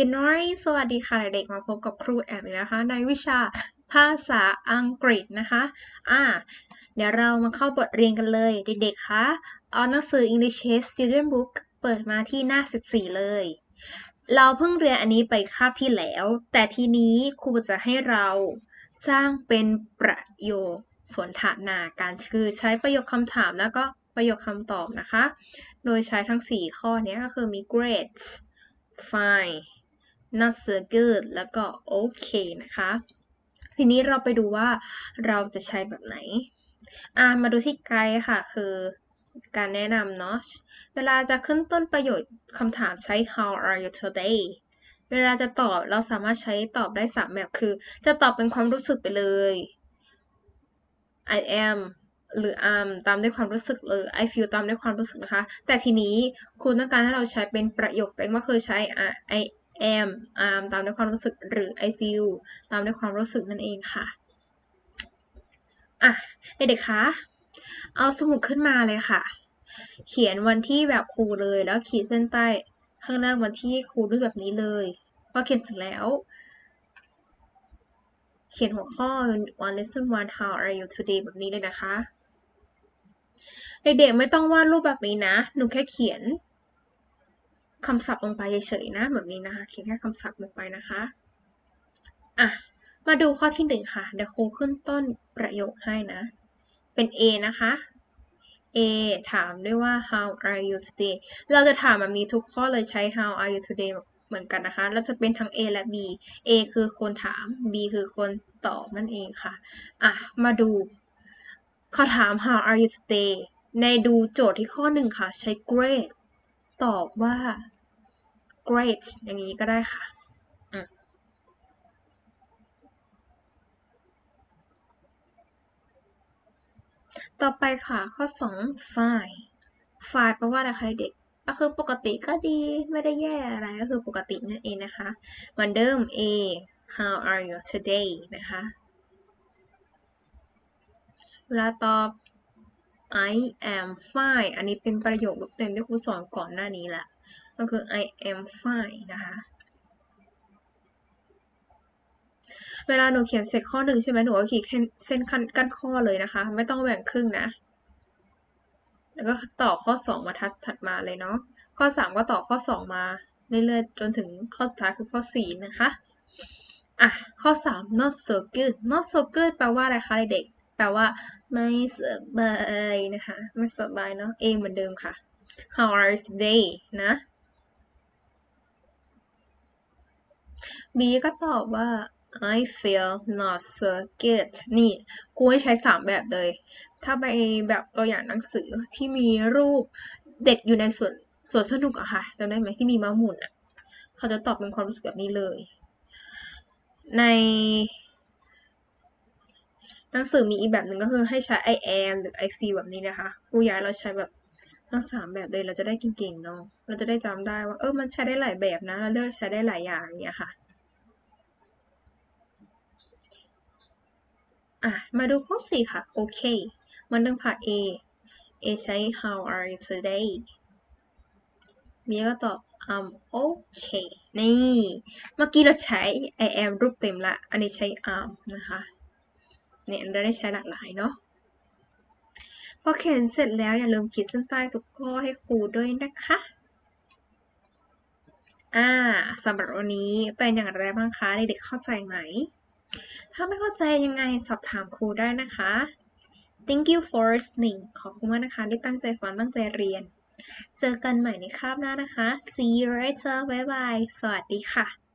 Good morning สวัสดีค่ะเด็กมาพบกับครูแอมอีกนะคะ ในวิชาภาษาอังกฤษนะคะ อ่า เดี๋ยวเรามาเข้าบทเรียนกันเลย เด็กๆคะเอาหนังสือ English Student Book เปิดมาที่หน้า 14 เลย เราเพิ่งเรียนอันนี้ไปคาบที่แล้ว แต่ทีนี้ครูจะให้เราสร้างเป็นประโยคสวนทนาการคือใช้ประโยคคำถามแล้วก็ประโยคคำตอบนะคะ โดยใช้ทั้ง 4 ข้อนี้ก็คือมี great fine not so good แล้วก็ okay นะคะ ทีนี้เราไปดูว่าเราจะใช้แบบไหน อ่ามาดูที่ไกด์ค่ะ คือการแนะนำเนาะ เวลาจะขึ้นต้นประโยคคำถามใช้ how are you today เวลาจะตอบเราสามารถใช้ตอบได้ 3 แบบคือ จะตอบเป็นความรู้สึกไปเลย I am หรือ am ตามด้วยความรู้สึกเลย I feel ตามด้วยความรู้สึกนะคะ แต่ทีนี้คุณต้องการให้เราใช้เป็นประโยคเต็มก็คือใช้ I am am ตามด้วยความรู้สึกหรือ I feel ตามด้วยความรู้สึกนั่นเองค่ะ อะ เด็กๆคะ เอาสมุดขึ้นมาเลยค่ะ เขียนวันที่แบบครูเลยแล้วขีดเส้นใต้ข้างหน้าวันที่ครูด้วยแบบนี้เลยพอเขียนเสร็จแล้ว เขียนหัวข้อ one lesson one how are you today แบบนี้เลยนะคะ เด็กๆไม่ต้องวาดรูปแบบนี้นะ หนูแค่เขียน คำศัพท์ลงไปเฉยๆนะแบบนี้นะคะเขียนแค่คำศัพท์ลงไปนะคะอะมาดูข้อที่หนึ่งค่ะเดี๋ยวครูขึ้นต้นประโยคให้นะ เป็น A นะคะ A ถามด้วยว่า how are you today เราจะถามแบบนี้ทุกข้อเลยใช้ how are you today เหมือนกันนะคะแล้วจะเป็นทั้ง A และ B A คือคนถาม B คือคนตอบนั่นเองค่ะ อะ มาดูเขาถาม how are you today ในดูโจทย์ที่ข้อหนึ่งค่ะ ใช้ great ตอบว่า great อย่างนี้ก็ได้ค่ะ ต่อไปค่ะข้อ 2 fine fine แปลว่าอะไรคะเด็ก ก็คือปกติก็ดีไม่ได้แย่อะไรก็คือปกตินั่นเองนะคะเหมือนเดิม A how are you today นะคะเวลาตอบ I am fine อันนี้เป็นประโยคเต็มที่ครูสอนก่อนหน้านี้แหละ ก็คือ I am fine นะคะ เวลาหนูเขียนเสร็จข้อหนึ่งใช่ไหมหนูก็ขีดเส้นกั้นข้อเลยนะคะ ไม่ต้องแบ่งครึ่งนะ แล้วก็ต่อข้อสองมาทัดถัดมาเลยเนาะ ข้อสามก็ต่อข้อสองมาเรื่อยๆจนถึงข้อสุดท้ายคือข้อสี่นะคะ อะ ข้อสาม not so good not so good แปลว่าอะไรคะเด็กแปลว่าไม่สบายนะคะ ไม่สบายเนาะ A เหมือนเดิมค่ะ how are today นะ B ก็ตอบว่า I feel not so good นี่ครูให้ใช้สามแบบเลย ถ้าไปแบบตัวอย่างหนังสือที่มีรูปเด็กอยู่ในสวนสวนสนุกอะค่ะจำได้ไหมที่มีม้าหมุนอะเขาจะตอบเป็นความรู้สึกแบบนี้เลย ในหนังสือมีอีกแบบหนึ่งก็คือให้ใช้ I am หรือ I feel แบบนี้นะคะครูอยากเราใช้แบบ ทั้งสามแบบเลยเราจะได้เก่งๆเนาะเราจะได้จำได้ว่าเออมันใช้ได้หลายแบบนะแล้วเลือกใช้ได้หลายอย่างเนี่ยค่ะอะมาดูข้อสี่ค่ะโอเคมันต้องค่ะ A A ใช้ how are you today มีก็ตอบ I'm okay นี่ เมื่อกี้เราใช้ I am รูปเต็มละ อันนี้ใช้ am นะคะ เนี่ยเราได้ใช้หลากหลายเนาะ พอเขียนเสร็จแล้วอย่าลืมขีดเส้นใต้ทุกข้อให้ครูด้วยนะคะอ่าสำหรับวันนี้เป็นอย่างไรบ้างคะเด็กๆเข้าใจไหม ถ้าไม่เข้าใจยังไงสอบถามครูได้นะคะ Thank you for listening ขอบคุณมากนะคะที่ตั้งใจฟังตั้งใจเรียน เจอกันใหม่ในคาบหน้านะคะ See you later บ๊ายบายสวัสดีค่ะ